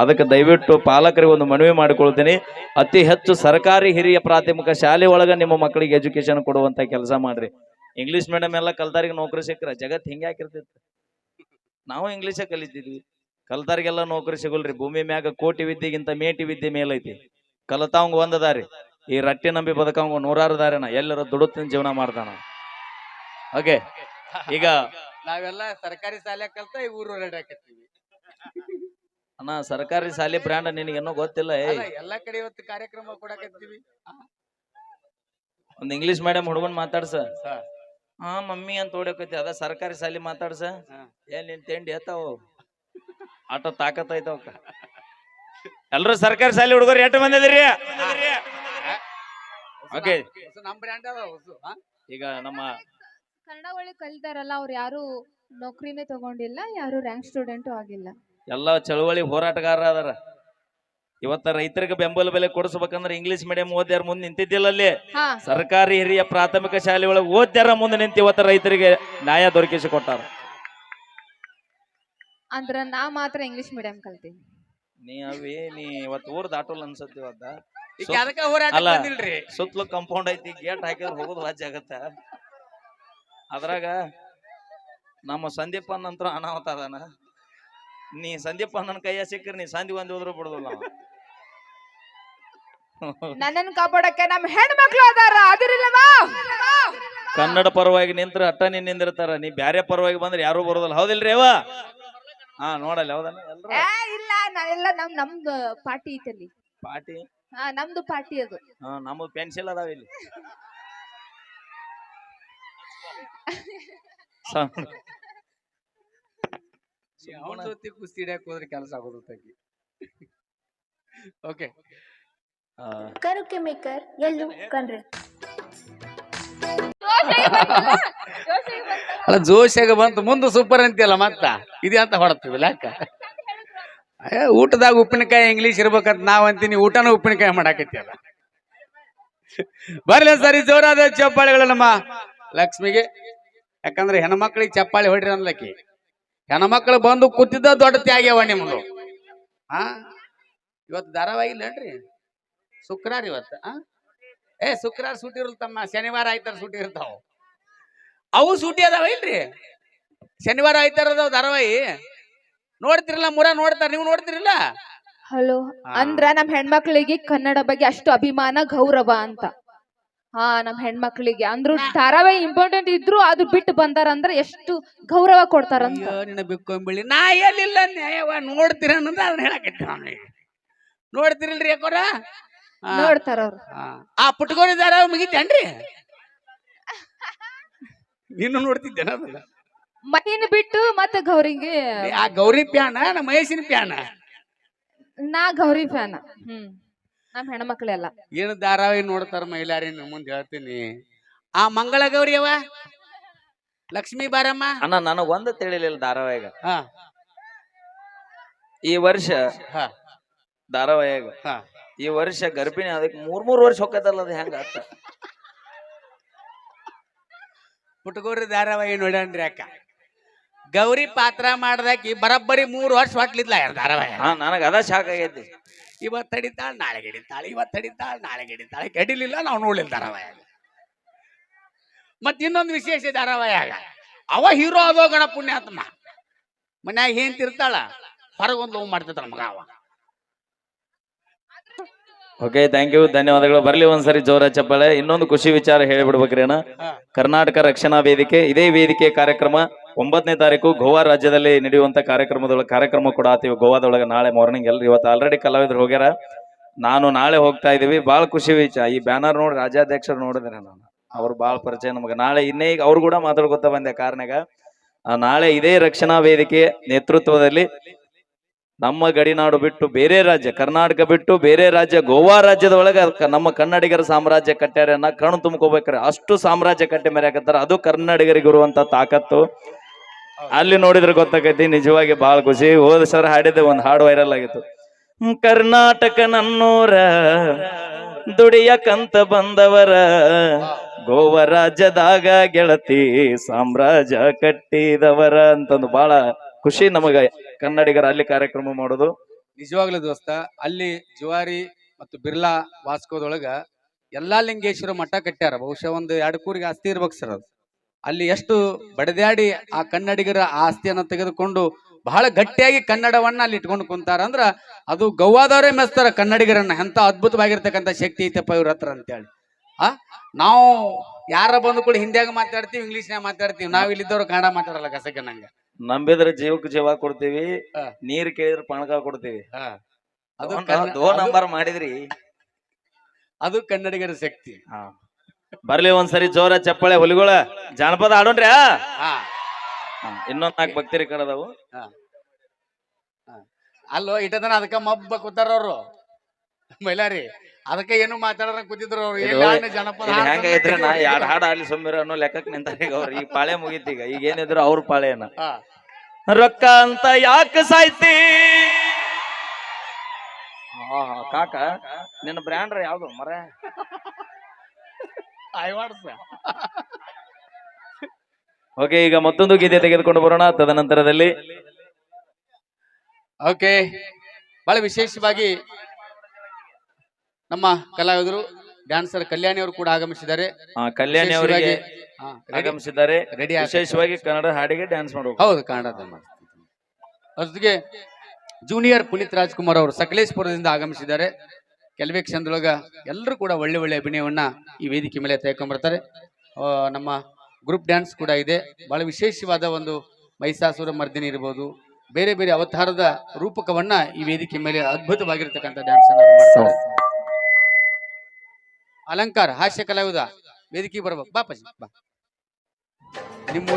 ಅದಕ್ಕೆ ದಯವಿಟ್ಟು ಪಾಲಕರಿಗೆ ಒಂದು ಮನವಿ ಮಾಡಿಕೊಳ್ತೀನಿ. ಅತಿ ಹೆಚ್ಚು ಸರ್ಕಾರಿ ಹಿರಿಯ ಪ್ರಾಥಮಿಕ ಶಾಲೆ ಒಳಗ ನಿಮ್ಮ ಮಕ್ಕಳಿಗೆ ಎಜುಕೇಶನ್ ಕೊಡುವಂತ ಕೆಲಸ ಮಾಡ್ರಿ. ಇಂಗ್ಲಿಷ್ ಮೀಡಿಯಂ ಎಲ್ಲ ಕಲ್ತಾರಿಗೆ ನೌಕರಿ ಸಿಕ್ಕರೆ ಜಗತ್ ಹಿಂಗೆ ಹಾಕಿರ್ತಿತ್ತು ನಾವು ಇಂಗ್ಲೀಷೇ ಕಲಿತಿದ್ವಿ. ಕಲ್ತಾರಿಗೆಲ್ಲ ನೌಕರಿ ಸಿಗಲ್ರಿ. ಭೂಮಿ ಮ್ಯಾಗ ಕೋಟಿ ವಿದ್ಯೆಗಿಂತ ಮೇಟಿ ವಿದ್ಯೆ ಮೇಲೈತಿ. ಕಲತಾವಂಗ ಒಂದದಾರಿ ಈ ರಟ್ಟಿ ನಂಬಿ ಬದಕವಂಗ ನೂರಾರು ದಾರಿನ. ಎಲ್ಲರೂ ದುಡುತ್ತಿನ ಜೀವನ ಮಾಡ್ತಾನ ಓಕೆ ಈಗ ನಾವೆಲ್ಲ ಸರ್ಕಾರಿ ಶಾಲೆ ಕಲ್ತ ಈ ಊರು ಅಣ್ಣ ಸರ್ಕಾರಿ ಶಾಲೆ ಬ್ರ್ಯಾಂಡ್ ನಿನಗೇನೋ ಗೊತ್ತಿಲ್ಲ ಏ ಎಲ್ಲ ಎಲ್ಲಾ ಕಡೆ ಇವತ್ತು ಕಾರ್ಯಕ್ರಮ ಕೊಡಕತ್ತೀವಿ. ಒಂದ್ ಇಂಗ್ಲಿಷ್ ಮೀಡಿಯಂ ಹುಡುಗನ್ ಮಾತಾಡ್ಸ. ಹಾ. ಹಾ ಮಮ್ಮಿ ಅಂತ ಓಡಕೈತಿ ಅದ ಸರ್ಕಾರಿ ಶಾಲಿ ಮಾತಾಡ್ಸ. ಹಾ. ಏನ್ ನಿನ್ ತಿಂಡಿ ಎತ್ತಾವ? ಆಟ ತಾಕತ್ ಐತವಕ್ಕ. ಎಲ್ರು ಸರ್ಕಾರಿ ಶಾಲೆ ಹುಡುಗರು ಎಷ್ಟು ಬಂದಿದ್ರಿ ಓಕೆ ಹೊಸ ನಮ್ ಬ್ರ್ಯಾಂಡ್ ಅದ ಹೊಸ ಹಾ? ಈಗ ನಮ್ಮ ಕನ್ನಡ ಒಳಗೆ ಕಲಿತಾರಲ್ಲ ಅವ್ರು ಯಾರು ನೌಕರಿನೇ ತಗೊಂಡಿಲ್ಲ ಯಾರು ರ್ಯಾಂಕ್ ಸ್ಟೂಡೆಂಟು ಆಗಿಲ್ಲ. ಎಲ್ಲ ಚಳವಳಿ ಹೋರಾಟಗಾರರ ಅದಾರ. ಇವತ್ತ ರೈತರಿಗೆ ಬೆಂಬಲ ಬೆಲೆ ಕೊಡಿಸ್ಬೇಕಂದ್ರೆ ಇಂಗ್ಲಿಷ್ ಮೀಡಿಯಂ ಓದ್ಯಾರ ಮುಂದೆ ನಿಂತಿದ್ದಿಲ್ಲ ಅಲ್ಲಿ. ಹಾ. ಸರ್ಕಾರಿ ಹಿರಿಯ ಪ್ರಾಥಮಿಕ ಶಾಲೆ ಒಳಗೆ ಓದ್ಯಾರ ಮುಂದೆ ನಿಂತು ಇವತ್ತ ರೈತರಿಗೆ ನ್ಯಾಯ ದೊರಕಿಸಿ ಕೊಟ್ಟಾರ ಅಂದ್ರ ನಾ ಮಾತ್ರ ಇಂಗ್ಲಿಷ್ ಮೀಡಿಯಂ ಕಲ್ತೀನಿ. ನೀ ಅವೇ ನೀ ಇವತ್ತು ಊರ್ ದಾಟೋಲ್ ಅನ್ಸತ್ತಿ ಇವತ್ತ. ಈಗ ಅದಕ್ಕ ಹೋರಾಟ ಅಲ್ಲ. ಬಂದಿಲ್ರಿ? ಸುತ್ತಲೂ ಕಂಪೌಂಡ್ ಐತಿ ಗೇಟ್ ಹಾಕಿದ್ರೆ ಹೋಗೋದು ವಾಜ್ ಆಗತ್ತ. ಅದ್ರಾಗ ನಮ್ಮ ಸಂದೀಪ್ ನಂತರ ಅನಾಹುತ ಅದಾನ. ನೀ ಸಂದೀಪ ನನ್ನ ಕೈಯ ಸಿಕ್ಕ್ರಿ ನೀ ಸಂಧಿ ಒಂದು ಹೋದ್ರು ಬಿಡುದಿಲ್ಲ. ನನ್ನನ್ನು ಕಾಪಾಡಕ್ಕೆ ನಮ್ಮ ಹೆಣ್ಮಕ್ಳು ಅದಾರ ಅದಿರಿಲ್ಲವಾ ಕನ್ನಡ ಪರವಾಗಿ ನಿಂತ್ರ ಅಟ್ಟ ನೀನ್ ನಿಂದಿರ್ತಾರ. ನೀ ಬ್ಯಾರೆ ಪರವಾಗಿ ಬಂದ್ರೆ ಯಾರು ಬರೋದಿಲ್ಲ. ಹೌದಿಲ್ರಿ ಅವ ಹಾ ನೋಡಲ್ಲ ಹೌದಲ್ಲ ಎಲ್ರು? ಏ ಇಲ್ಲ ನಾನೆಲ್ಲ ನಮ್ ನಮ್ದು ಪಾರ್ಟಿ ಐತಲ್ಲಿ ಪಾರ್ಟಿ? ಹಾ ನಮ್ದು ಪಾರ್ಟಿ ಅದು. ಹಾ ನಮ್ಮದು ಪೆನ್ಸಿಲ್ ಅದಾವ ಇಲ್ಲಿ. ಸ- ಅವನ ಜೊತೆ ಕುಸ್ತಿ ಹಿಡಿಯಕ್ ಹೋದ್ರೆ ಕೆಲಸ ಆಗೋದು ತಗಿ. ಓಕೆ ಕರುಕೆ ಮೇಕರ್ ಎಲ್ಲೂ ಕಣ್ರಿ. ಅಲ್ಲ ಜೋಶಾಗ ಬಂತು ಮುಂದೆ ಸೂಪರ್ ಅಂತೀಯಲ್ಲ ಮತ್ತ? ಇದೆ ಅಂತ ಹೊಡತೀವಿ ಯಾಕ ಏ, ಊಟದಾಗ ಉಪ್ಪಿನಕಾಯಿ ಇಂಗ್ಲೀಷ್ ಇರ್ಬೇಕಂತ ನಾವ್ ಅಂತೀನಿ ಊಟನ ಉಪ್ಪಿನಕಾಯಿ ಮಾಡಾಕತ್ತೀಯಲ್ಲ. ಬರ್ಲಿ ಸರಿ ಜೋರಾದ ಚಪ್ಪಾಳಿಗಳು ನಮ್ಮ ಲಕ್ಷ್ಮಿಗೆ. ಯಾಕಂದ್ರೆ ಹೆಣ್ಮಕ್ಳಿಗೆ ಚಪ್ಪಾಳಿ ಹೊಡ್ರಿ ಅನ್ಲಕ್ಕಿ ಹೆಣ್ಮಕ್ಳು ಬಂದು ಕೂತಿದ್ದ ದೊಡ್ಡ ತ್ಯಾಗ್ಯವ ನಿಮ್ದು. ಹಾ ಇವತ್ತು ಧಾರಾವಾಹಿ ಇಲ್ಲನ್ರಿ ಶುಕ್ರಾರ ಇವತ್ತು ಆ? ಏ ಶುಕ್ರಾರ ತಮ್ಮ. ಶನಿವಾರ ಆಯ್ತಾರ ಸೂಟಿ ಇರ್ತಾವ. ಅವು ಸೂಟಿ ಅದಾವ ಇಲ್ರಿ? ಶನಿವಾರ ಆಯ್ತಾರ ಅದಾವ ಧಾರಾವಾಹಿ. ನೋಡ್ತಿರಲ್ಲ ಮುರ ನೋಡ್ತಾರ ನೀವು ನೋಡ್ತಿರಲ್ಲ? ಹಲೋ ಅಂದ್ರ ನಮ್ ಹೆಣ್ಮಕ್ಳಿಗೆ ಕನ್ನಡ ಬಗ್ಗೆ ಅಷ್ಟು ಅಭಿಮಾನ ಗೌರವ ಅಂತ. ಹಾ ನಮ್ ಹೆಣ್ಮಕ್ಳಿಗೆ. ಅಂದ್ರು ಧಾರಾವಾಹಿ ಇಂಪಾರ್ಟೆಂಟ್ ಇದ್ರು ಅದು ಬಿಟ್ಟು ಬಂದಾರ ಅಂದ್ರೆ ಎಷ್ಟು ಗೌರವ ಕೊಡ್ತಾರ ಅಯ್ಯೋ ನಿನ್ನ ಬಿಕ್ಕೊಂಬಿಳಿ ನಾ ಎಲ್ಲಿಲ್ಲ ನ್ಯಾಯವ ನೋಡ್ತೀರ ಅನ್ನೋದು ಅದನ್ನ ಹೇಳಕತ್ತಿ ನಾನು ನೋಡ್ತಿರಲ್ರಿ ಯಾಕೋರ ಆ, ನೋಡ್ತಾರ ಅವ್ರು. ಆ. ಆ ಪುಟ್ಕೋರಿ ಧಾರಾವಾಹಿ ಮುಗಿತೇನ್ರಿ? ನೀನು ನೋಡ್ತಿದ್ದೇನ ಅದನ್ನ. ಬಿಟ್ಟು ಮತ್ತೆ ಗೌರಿಗೆ ಆ ಗೌರಿ ಪ್ಯಾನ ನಾ ಮಹೇಶಿನ ಪ್ಯಾನ? ನಾ ಗೌರಿ ಫ್ಯಾನ್ ಹ್ಮ್. ನಮ್ ಹೆಣ್ಮಕ್ಳೆಲ್ಲ ಏನು ಧಾರಾವಾಹಿ ನೋಡ್ತಾರ ಮಹಿಳಾರಿ ಮುಂದೆ ಹೇಳ್ತೀನಿ. ಆ ಮಂಗಳ ಗೌರಿ ಅವ? ಲಕ್ಷ್ಮೀ ಬಾರಮ್ಮ? ಅಣ್ಣ ನನಗ್ ಒಂದ್ ತಿಳಿಲಿಲ್ಲ ಧಾರಾವಾಹಿಗ. ಹಾ. ಈ ವರ್ಷ ಹಾ. ಧಾರಾವಾಹಿಗ. ಹಾ. ಈ ವರ್ಷ ಗರ್ಭಿಣಿ ಅದಕ್ಕೆ ಮೂರ್ ಮೂರ್ ವರ್ಷ ಹೋಗತ್ತಲ್ಲ ಅದು ಹೆಂಗ ಪುಟ್ಗೋರಿ ಧಾರಾವಾಹಿ ನೋಡ್ಯಾನ್ರಿ ಅಕ್ಕ. ಗೌರಿ ಪಾತ್ರ ಮಾಡ್ದಾಕಿ ಬರಬ್ಬರಿ ಮೂರು ವರ್ಷ ಹೊಟ್ಲಿದ್ಲ ಯಾರು ಧಾರಾವಾಹಿ? ಹಾ ನನಗ ಅದ ಶಾಕ್ ಆಗೈತಿ. ಇವತ್ತು ಹಿಡಿತಾಳೆ ನಾಳೆ ಹಿಡಿತಾಳೆ ಇವತ್ತು ಹಿಡಿತಾಳೆ ನಾಳೆ ಹಿಡಿತಾಳೆ. ಕಡಿಲಿಲ್ಲ ನಾವು ನೋಡ್ಲಿಲ್ಲ ಧಾರಾವಾಹಿ ಮತ್ತೆ ಇನ್ನೊಂದು ವಿಶೇಷ ಧಾರಾವಾಹಿಯಾಗ ಅವ ಹೀರೋ ಅದೋ ಗಣ ಪುಣ್ಯಾತ್ಮ. ಮನ್ಯಾಗ ಏನ್ ತಿರ್ತಾಳ ಹೊರಗೊಂದು ಲವ್ ಮಾಡ್ತಿರ್ತಾಳ ಮಗ ಅವ. ಓಕೆ ಥ್ಯಾಂಕ್ ಯು ಧನ್ಯವಾದಗಳು. ಬರಲಿ ಒಂದ್ಸರಿ ಜೋರ ಚಪ್ಪಾಳೆ. ಇನ್ನೊಂದು ಖುಷಿ ವಿಚಾರ ಹೇಳಿಬಿಡ್ಬೇಕ್ರಿ ಅಣ್ಣ. ಕರ್ನಾಟಕ ರಕ್ಷಣಾ ವೇದಿಕೆ ಇದೇ ವೇದಿಕೆ ಕಾರ್ಯಕ್ರಮ. ಒಂಬತ್ತನೇ ತಾರೀಕು ಗೋವಾ ರಾಜ್ಯದಲ್ಲಿ ನಡೆಯುವಂತ ಕಾರ್ಯಕ್ರಮದೊಳಗೆ ಕಾರ್ಯಕ್ರಮ ಕೂಡ ಆತೀವಿ ಗೋವಾದೊಳಗೆ ನಾಳೆ ಮಾರ್ನಿಂಗ್ ಎಲ್ಲರೂ ಇವತ್ತು ಆಲ್ರೆಡಿ ಕಲಾವಿದ್ರು ಹೋಗ್ಯಾರ. ನಾನು ನಾಳೆ ಹೋಗ್ತಾ ಇದೀವಿ ಬಹಳ ಖುಷಿ ವಿಚಾರ ಈ ಬ್ಯಾನರ್ ನೋಡಿ ರಾಜ್ಯಾಧ್ಯಕ್ಷರು ನೋಡಿದ್ರೆ ನಾನು. ಅವ್ರು ಬಾಳ ಪರಿಚಯ ನಮಗೆ. ನಾಳೆ ಇನ್ನೇ ಅವ್ರು ಕೂಡ ಮಾತಾಡ್ಕೊತ ಬಂದೆ ಕಾರಣಗ ನಾಳೆ ಇದೇ ರಕ್ಷಣಾ ವೇದಿಕೆ ನೇತೃತ್ವದಲ್ಲಿ ನಮ್ಮ ಗಡಿನಾಡು ಬಿಟ್ಟು ಬೇರೆ ರಾಜ್ಯ, ಕರ್ನಾಟಕ ಬಿಟ್ಟು ಬೇರೆ ರಾಜ್ಯ, ಗೋವಾ ರಾಜ್ಯದ ಒಳಗೆ ನಮ್ಮ ಕನ್ನಡಿಗರ ಸಾಮ್ರಾಜ್ಯ ಕಟ್ಟ್ಯಾರ ನಾ ಕಣ್ಣು ತುಂಬ್ಕೋಬೇಕ್ರೆ. ಅಷ್ಟು ಸಾಮ್ರಾಜ್ಯ ಕಟ್ಟಿ ಮೆರೆಯಕತ್ತಾರ ಅದು ಕನ್ನಡಿಗರಿಗೆ ಇರುವಂತ ತಾಕತ್ತು. ಅಲ್ಲಿ ನೋಡಿದ್ರೆ ಗೊತ್ತಾಗೈತಿ, ನಿಜವಾಗಿ ಬಹಳ ಖುಷಿ. ಹೋದ ಸರ್ ಹಾಡಿದ್ದೆ, ಒಂದು ಹಾಡು ವೈರಲ್ ಆಗಿತ್ತು. ಕರ್ನಾಟಕ ನನ್ನೂರ ದುಡಿಯಕಂತ ಬಂದವರ, ಗೋವ ರಾಜ್ಯದಾಗ ಗೆಳತಿ ಸಾಮ್ರಾಜ್ಯ ಕಟ್ಟಿದವರ ಅಂತಂದು ಬಹಳ ಖುಷಿ ನಮಗ ಕನ್ನಡಿಗರ ಅಲ್ಲಿ ಕಾರ್ಯಕ್ರಮ ಮಾಡೋದು. ನಿಜವಾಗ್ಲೂ ದೋಸ್ತ, ಅಲ್ಲಿ ಜುವಾರಿ ಮತ್ತು ಬಿರ್ಲಾ ವಾಸ್ಕೋದೊಳಗ ಎಲ್ಲಾ ಲಿಂಗೇಶ್ವರ ಮಠ ಕಟ್ಟ್ಯಾರ. ಬಹುಶಃ ಒಂದು ಎರಡು ಕೂರಿಗೆ ಆಸ್ತಿ ಇರ್ಬೇಕು ಸರ್ ಅದು. ಅಲ್ಲಿ ಎಷ್ಟು ಬಡದಾಡಿ ಆ ಕನ್ನಡಿಗರ ಆಸ್ತಿಯನ್ನ ತೆಗೆದುಕೊಂಡು ಬಹಳ ಗಟ್ಟಿಯಾಗಿ ಕನ್ನಡವನ್ನ ಅಲ್ಲಿ ಇಟ್ಕೊಂಡು ಕುಂತಾರ ಅಂದ್ರ ಅದು ಗೌವಾದವರೇ ಮೆಸ್ತಾರ ಕನ್ನಡಿಗರನ್ನ. ಎಂತ ಅದ್ಭುತವಾಗಿರ್ತಕ್ಕಂಥ ಶಕ್ತಿ ಐತಪ್ಪ ಇವ್ರ ಹತ್ರ ಅಂತೇಳಿ. ಆ? ನಾವು ಯಾರ ಬಂದು ಕೂಡ ಹಿಂದಿಯಾಗ ಮಾತಾಡ್ತೀವಿ ಇಂಗ್ಲಿಷ್ನ್ಯಾಗ ಮಾತಾಡ್ತೀವಿ. ನಾವ್ ಇಲ್ಲಿದ್ದವ್ರು ಕನ್ನಡ ಮಾತಾಡಲ್ಲ ಕಸಕ್ಕೆ ನಂಗೆ. ನಂಬಿದ್ರೆ ಜೀವಕ್ಕೆ ಜೀವ ಕೊಡ್ತೀವಿ. ನೀರ್ ಕೇಳಿದ್ರೆ ಪಣಕ ಕೊಡ್ತೀವಿ. ಅದು ದೋ- ನಂಬರ್ ಮಾಡಿದ್ರಿ. ಅದು ಕನ್ನಡಿಗರ ಶಕ್ತಿ. ಹಾ. ಬರ್ಲಿ ಒಂದ್ಸರಿ ಜೋರ ಚಪ್ಪಾಳೆ ಹುಲಿಗಳ. ಜಾನಪದ ಆಡೋಣ್ರಿ ಹಾ? ಇನ್ನೊಂದ್ ನಾಲ್ಕು ಭಕ್ತಿರಿ ಕಡದವು ಅಲ್ಲೋ ಇಟ್ಟದನ ಅದಕ್ಕ ಮಬ್ಬ ಕೂತಾರ ಅವ್ರು. ಮೈಲಾರಿ ಅದಕ್ಕೆ ಏನು ಮಾತಾಡೋಣ ಕೂತಿದ್ರು ಅವ್ರು. ಜನಪದ ಹೆಂಗೈತ್ರಿ ನಾ? ಎರಡ್ ಹಾಡ್ ಆಡ್ಲಿ ಸೊಮ್ಮಿರ ಅನ್ನೋ ಲೆಕ್ಕಕ್ಕೆ ನಿಂತಾರ ಈಗ ಅವ್ರು. ಈಗ ಪಾಳೆ ಮುಗೀತಿ ಈಗ. ಈಗ ಏನಿದ್ರು ಅವ್ರ ಪಾಳೆನ. ರೊಕ್ಕ ಅಂತ ಯಾಕೆ ಸಾಯ್ತಿ? ಹಾ, ಹಾ, ಕಾಕ ನಿನ್ನ ಬ್ರ್ಯಾಂಡ್ರ ಯಾವ್ದು ಮರ? ಐವಾಡ್ಸ. ಓಕೆ ಈಗ ಮತ್ತೊಂದು ಗೀತೆ ತೆಗೆದುಕೊಂಡು ಬರೋಣ. ತದನಂತರದಲ್ಲಿ. ಓಕೆ ಬಹಳ ವಿಶೇಷವಾಗಿ ನಮ್ಮ ಕಲಾವಿದರು ಡ್ಯಾನ್ಸರ್ ಕಲ್ಯಾಣಿ ಅವರು ಕೂಡ ಆಗಮಿಸಿದ್ದಾರೆ. ಆ, ಕಲ್ಯಾಣಿ ಅವರಿಗೆ ಆಗಮಿಸಿದ್ದಾರೆ. ರೆಡಿ ವಿಶೇಷವಾಗಿ ಕನ್ನಡ ಹಾಡಿಗೆ ಡ್ಯಾನ್ಸ್ ಮಾಡಬೇಕು ಹೌದು ಕನ್ನಡದ ಜೊತೆಗೆ ಜೂನಿಯರ್ ಪುನೀತ್ ರಾಜ್ಕುಮಾರ್ ಅವರು ಸಕಲೇಶ್ಪುರದಿಂದ ಆಗಮಿಸಿದ್ದಾರೆ. ಕೆಲವೇ ಕ್ಷಣದೊಳಗ ಎಲ್ಲರೂ ಕೂಡ ಒಳ್ಳೆ ಒಳ್ಳೆ ಅಭಿನಯವನ್ನ ಈ ವೇದಿಕೆ ಮೇಲೆ ತೆಗೆದುಕೊಂಡ್ಬರ್ತಾರೆ. ಆ, ನಮ್ಮ ಗ್ರೂಪ್ ಡ್ಯಾನ್ಸ್ ಕೂಡ ಇದೆ. ಬಹಳ ವಿಶೇಷವಾದ ಒಂದು ಮೈಸಾಸುರ ಮರ್ದಿನಿ ಇರ್ಬೋದು. ಬೇರೆ ಬೇರೆ ಅವತಾರದ ರೂಪಕವನ್ನ ಈ ವೇದಿಕೆ ಮೇಲೆ ಅದ್ಭುತವಾಗಿರ್ತಕ್ಕಂಥ ಡ್ಯಾನ್ಸ್ ಅಲಂಕಾರ ಹಾಸ್ಯ ಕಲಾವಿದ ವೇದಿಕೆ ಬರ್ಬೇಕು. ಬಾಪಾಜಿ ಬಾ. ನಿಮ್ಮ